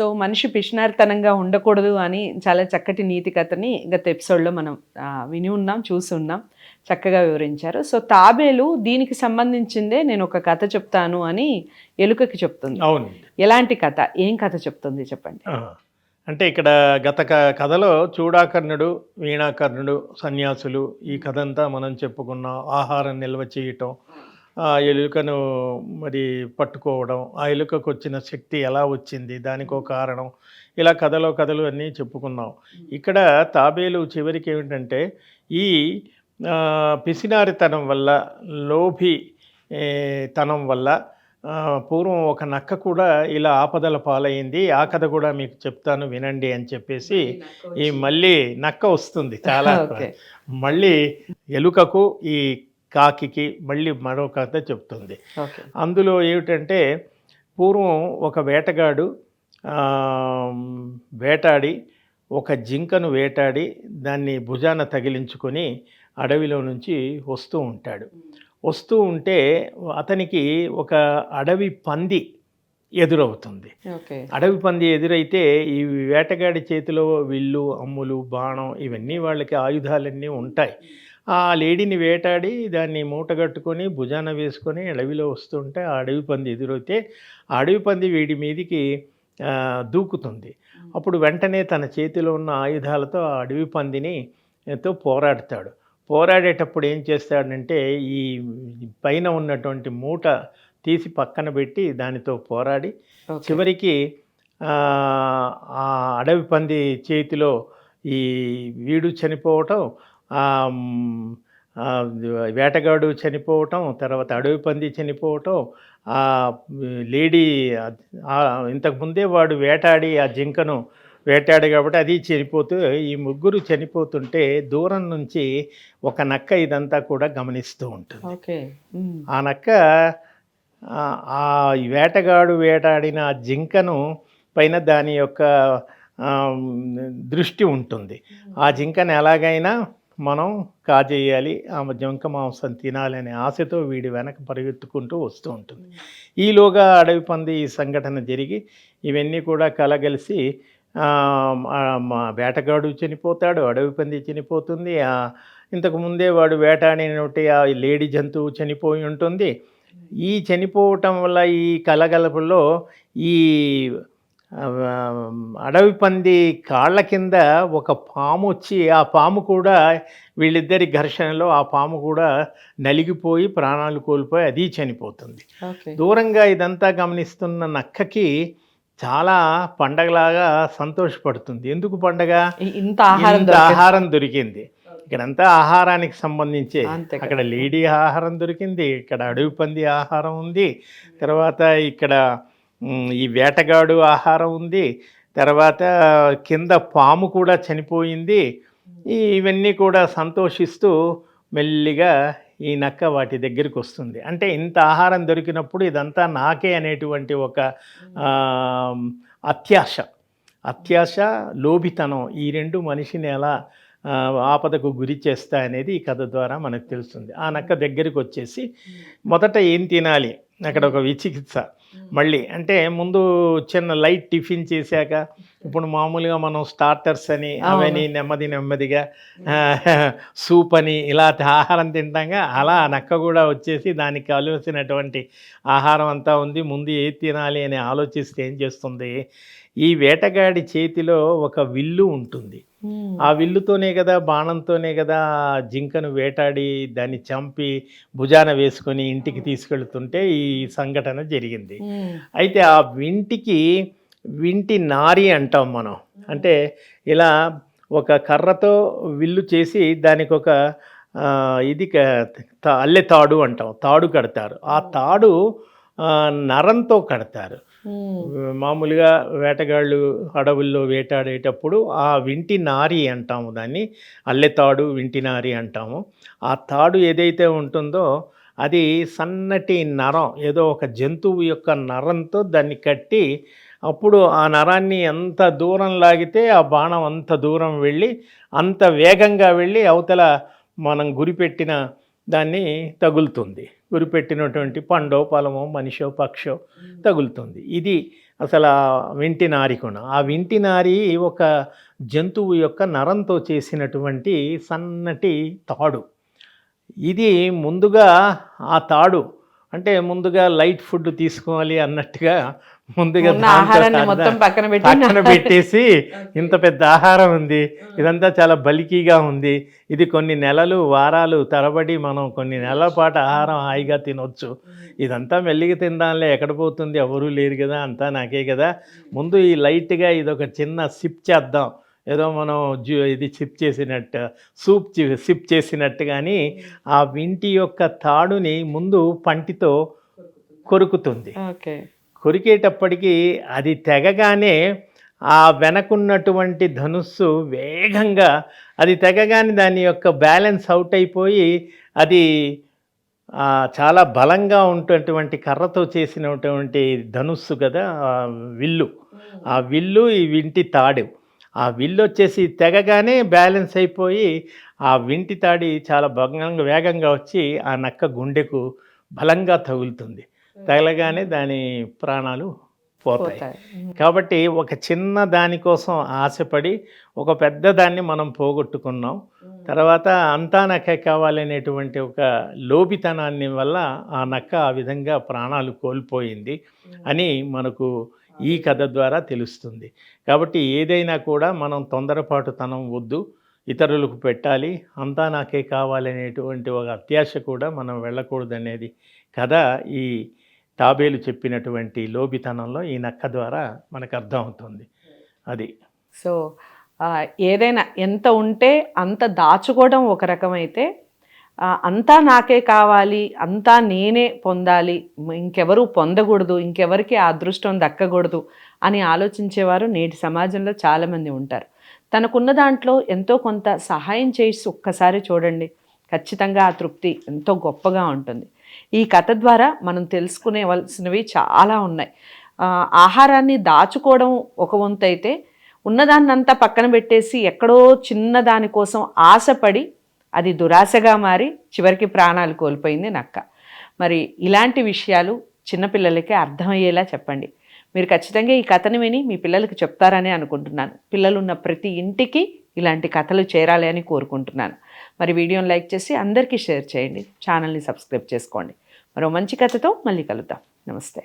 So మనిషి పిషనారితనంగా ఉండకూడదు అని చాలా చక్కటి నీతి కథని గత ఎపిసోడ్లో మనం విని ఉన్నాం చూసి ఉన్నాం చక్కగా వివరించారు. సో తాబేలు దీనికి సంబంధించిందే నేను ఒక కథ చెప్తాను అని ఎలుకకి చెప్తుంది. అవును ఎలాంటి కథ? ఏం కథ చెప్తుంది చెప్పండి. అంటే ఇక్కడ గత కథలో చూడాకర్ణుడు వీణాకర్ణుడు సన్యాసులు ఈ కథ అంతా మనం చెప్పుకున్నాం ఆహారం నిల్వ చేయటం ఆ ఎలుకను మరి పట్టుకోవడం ఆ ఎలుకకు వచ్చిన శక్తి ఎలా వచ్చింది దానికో కారణం ఇలా కథలో కథలు అన్నీ చెప్పుకున్నాం. ఇక్కడ తాబేలు చివరికి ఏమిటంటే ఈ పిసినారితనం వల్ల లోభి తనం వల్ల పూర్వం ఒక నక్క కూడా ఇలా ఆపదల పాలైంది. ఆ కథ కూడా మీకు చెప్తాను వినండి అని చెప్పేసి ఈ మళ్ళీ నక్క వస్తుంది చాలా మళ్ళీ ఎలుకకు ఈ కాకికి మళ్ళీ మరో కథ చెప్తుంది. అందులో ఏమిటంటే పూర్వం ఒక వేటగాడు వేటాడి ఒక జింకను వేటాడి దాన్ని భుజాన తగిలించుకొని అడవిలో నుంచి వస్తూ ఉంటాడు. వస్తూ ఉంటే అతనికి ఒక అడవి పంది ఎదురవుతుంది. అడవి పంది ఎదురైతే ఈ వేటగాడి చేతిలో విల్లు అమ్ములు బాణం ఇవన్నీ వాళ్ళకి ఆయుధాలన్నీ ఉంటాయి. ఆ లేడీని వేటాడి దాన్ని మూటగట్టుకొని భుజాన వేసుకొని అడవిలో వస్తుంటే ఆ అడవి పంది ఎదురైతే ఆ అడవి పంది వీడి మీదికి దూకుతుంది. అప్పుడు వెంటనే తన చేతిలో ఉన్న ఆయుధాలతో ఆ అడవి పందిని తో పోరాడతాడు. పోరాడేటప్పుడు ఏం చేస్తాడంటే ఈ పైన ఉన్నటువంటి మూట తీసి పక్కన పెట్టి దానితో పోరాడి చివరికి ఆ, అడవి పంది చేతిలో ఈ వీడు చనిపోవటం వేటగాడు చనిపోవటం తర్వాత అడవి పంది చనిపోవటం ఆ లేడీ ఇంతకుముందే వాడు వేటాడి ఆ జింకను వేటాడు కాబట్టి అది చనిపోతూ ఈ ముగ్గురు చనిపోతుంటే దూరం నుంచి ఒక నక్క ఇదంతా కూడా గమనిస్తూ ఉంటుంది. ఆ నక్క ఆ వేటగాడు వేటాడిన ఆ జింకను పైన దాని యొక్క దృష్టి ఉంటుంది. ఆ జింకను ఎలాగైనా మనం కాజేయాలి ఆమె జింక మాంసం తినాలనే ఆశతో వీడి వెనక పరిగెత్తుకుంటూ వస్తూ ఉంటుంది. ఈలోగా అడవి పంది ఈ సంఘటన జరిగి ఇవన్నీ కూడా కలగలిసి మా వేటగాడు చనిపోతాడు అడవి పంది చనిపోతుంది. ఇంతకుముందే వాడు వేటాడినటువంటి ఆ లేడీ జంతువు చనిపోయి ఉంటుంది. ఈ చనిపోవటం వల్ల ఈ కలగలపులో ఈ అడవి పంది కాళ్ళ కింద ఒక పాము వచ్చి ఆ పాము కూడా వీళ్ళిద్దరి ఘర్షణలో ఆ పాము కూడా నలిగిపోయి ప్రాణాలు కోల్పోయి అది చనిపోతుంది. దూరంగా ఇదంతా గమనిస్తున్న నక్కకి చాలా పండగలాగా సంతోషపడుతుంది. ఎందుకు పండగ? ఇంత ఆహారం దొరికింది. ఇక్కడంతా ఆహారానికి సంబంధించే. అక్కడ లేడీ ఆహారం దొరికింది ఇక్కడ అడవి పంది ఆహారం ఉంది తర్వాత ఇక్కడ ఈ వేటగాడు ఆహారం ఉంది తర్వాత కింద పాము కూడా చనిపోయింది. ఇవన్నీ కూడా సంతోషిస్తూ మెల్లిగా ఈ నక్క వాటి దగ్గరికి వస్తుంది. అంటే ఇంత ఆహారం దొరికినప్పుడు ఇదంతా నాకే అనేటువంటి ఒక అత్యాశ. అత్యాశ లోభితనం ఈ రెండు మనిషిని ఎలా ఆపదకు గురి చేస్తా అనేది ఈ కథ ద్వారా మనకు తెలుస్తుంది. ఆ నక్క దగ్గరికి వచ్చేసి మొదట ఏం తినాలి? అక్కడ ఒక విచికిత్స. మళ్ళీ అంటే ముందు చిన్న లైట్ టిఫిన్ చేశాక ఇప్పుడు మామూలుగా మనం స్టార్టర్స్ అని అవని. నెమ్మది నెమ్మదిగా సూప్ అని ఇలా ఆహారం తింటాగా అలా నక్క కూడా వచ్చేసి దానికి కావలసినటువంటి ఆహారం అంతా ఉంది. ముందు ఏది తినాలి అని ఆలోచిస్తే ఏం చేస్తుంది? ఈ వేటగాడి చేతిలో ఒక విల్లు ఉంటుంది. ఆ విల్లుతోనే కదా బాణంతోనే కదా జింకను వేటాడి దాన్ని చంపి భుజాన వేసుకొని ఇంటికి తీసుకెళ్తుంటే ఈ సంఘటన జరిగింది. అయితే ఆ వింటికి వింటి నారి అంటాం మనం. అంటే ఇలా ఒక కర్రతో విల్లు చేసి దానికి ఒక ఇది అల్లె తాడు అంటాం. తాడు కడతారు. ఆ తాడు నరంతో కడతారు. మామూలుగా వేటగాళ్ళు అడవుల్లో వేటాడేటప్పుడు ఆ వింటి నారి అంటాము దాన్ని అల్లెతాడు వింటి నారి అంటాము. ఆ తాడు ఏదైతే ఉంటుందో అది సన్నటి నరం ఏదో ఒక జంతువు యొక్క నరంతో దాన్ని కట్టి అప్పుడు ఆ నరాన్ని ఎంత దూరం లాగితే ఆ బాణం అంత దూరం వెళ్ళి అంత వేగంగా వెళ్ళి అవతల మనం గురిపెట్టిన దాన్ని తగులుతుంది. గురిపెట్టినటువంటి పండో పొలమో మనిషో పక్షో తగులుతుంది. ఇది అసలు ఆ వింటి నారి కూడా ఆ వింటి నారి ఒక జంతువు యొక్క నరంతో చేసినటువంటి సన్నటి తాడు. ఇది ముందుగా ఆ తాడు అంటే ముందుగా లైట్ ఫుడ్ తీసుకోవాలి అన్నట్టుగా ముందుగా ఆహారాన్ని మొత్తం పక్కన పెట్టి పక్కన పెట్టేసి ఇంత పెద్ద ఆహారం ఉంది. ఇదంతా చాలా బలికీగా ఉంది. ఇది కొన్ని నెలలు వారాలు తరబడి మనం కొన్ని నెలల పాటు ఆహారం హాయిగా తినొచ్చు. ఇదంతా మెల్లిగా తిందాంలే ఎక్కడ పోతుంది ఎవరూ లేరు కదా అంతా నాకే కదా. ముందు ఈ లైట్గా ఇది ఒక చిన్న సిప్ చేద్దాం. ఏదో మనం జ్యూ ఇది సిప్ చేసినట్టు సూప్ సిప్ చేసినట్టు కానీ ఆ వింటి యొక్క తాడుని ముందు పంటితో కొరుకుతుంది. ఓకే. కొరికేటప్పటికీ అది తెగగానే ఆ వెనకున్నటువంటి ధనుస్సు వేగంగా అది తెగగానే దాని యొక్క బ్యాలెన్స్ అవుట్ అయిపోయి అది చాలా బలంగా ఉన్నటువంటి కర్రతో చేసినటువంటి ధనుస్సు కదా విల్లు. ఆ విల్లు ఈ వింటి తాడు. ఆ విల్లు వచ్చేసి తెగగానే బ్యాలెన్స్ అయిపోయి ఆ వింటి తాడి చాలా భంగంగా వేగంగా వచ్చి ఆ నక్క గుండెకు బలంగా తగులుతుంది. తగలగానే దాని ప్రాణాలు పోతాయి. కాబట్టి ఒక చిన్న దానికోసం ఆశపడి ఒక పెద్ద దాన్ని మనం పోగొట్టుకున్నాం. తర్వాత అంతా నక్క కావాలనేటువంటి ఒక లోబితనాన్ని వల్ల ఆ నక్క ఆ విధంగా ప్రాణాలు కోల్పోయింది అని మనకు ఈ కథ ద్వారా తెలుస్తుంది. కాబట్టి ఏదైనా కూడా మనం తొందరపాటుతనం వద్దు ఇతరులకు పెట్టాలి అంతా నాకే కావాలనేటువంటి ఒక అత్యాశ కూడా మనం వెళ్ళకూడదనేది కథ ఈ తాబేలు చెప్పినటువంటి లోబితనంలో ఈ నక్క ద్వారా మనకు అర్థమవుతుంది. అది. సో ఏదైనా ఎంత ఉంటే అంత దాచుకోవడం ఒక రకమైతే అంతా నాకే కావాలి అంతా నేనే పొందాలి ఇంకెవరు పొందకూడదు ఇంకెవరికి ఆ అదృష్టం దక్కకూడదు అని ఆలోచించేవారు నేటి సమాజంలో చాలామంది ఉంటారు. తనకున్న దాంట్లో ఎంతో కొంత సహాయం చేసి ఒక్కసారి చూడండి. ఖచ్చితంగా ఆ తృప్తి ఎంతో గొప్పగా ఉంటుంది. ఈ కథ ద్వారా మనం తెలుసుకునేవలసినవి చాలా ఉన్నాయి. ఆహారాన్ని దాచుకోవడం ఒక వంతు అయితే ఉన్నదాన్నంతా పక్కన పెట్టేసి ఎక్కడో చిన్న దానికోసం ఆశపడి అది దురాశగా మారి చివరికి ప్రాణాలు కోల్పోయింది నక్క. మరి ఇలాంటి విషయాలు చిన్నపిల్లలకి అర్థమయ్యేలా చెప్పండి. మీరు ఖచ్చితంగా ఈ కథను విని మీ పిల్లలకు చెప్తారని అనుకుంటున్నాను. పిల్లలున్న ప్రతి ఇంటికి ఇలాంటి కథలు చేరాలి అని కోరుకుంటున్నాను. మరి వీడియోని లైక్ చేసి అందరికీ షేర్ చేయండి. ఛానల్ని సబ్స్క్రైబ్ చేసుకోండి. మరో మంచి కథతో మళ్ళీ కలుద్దాం. నమస్తే.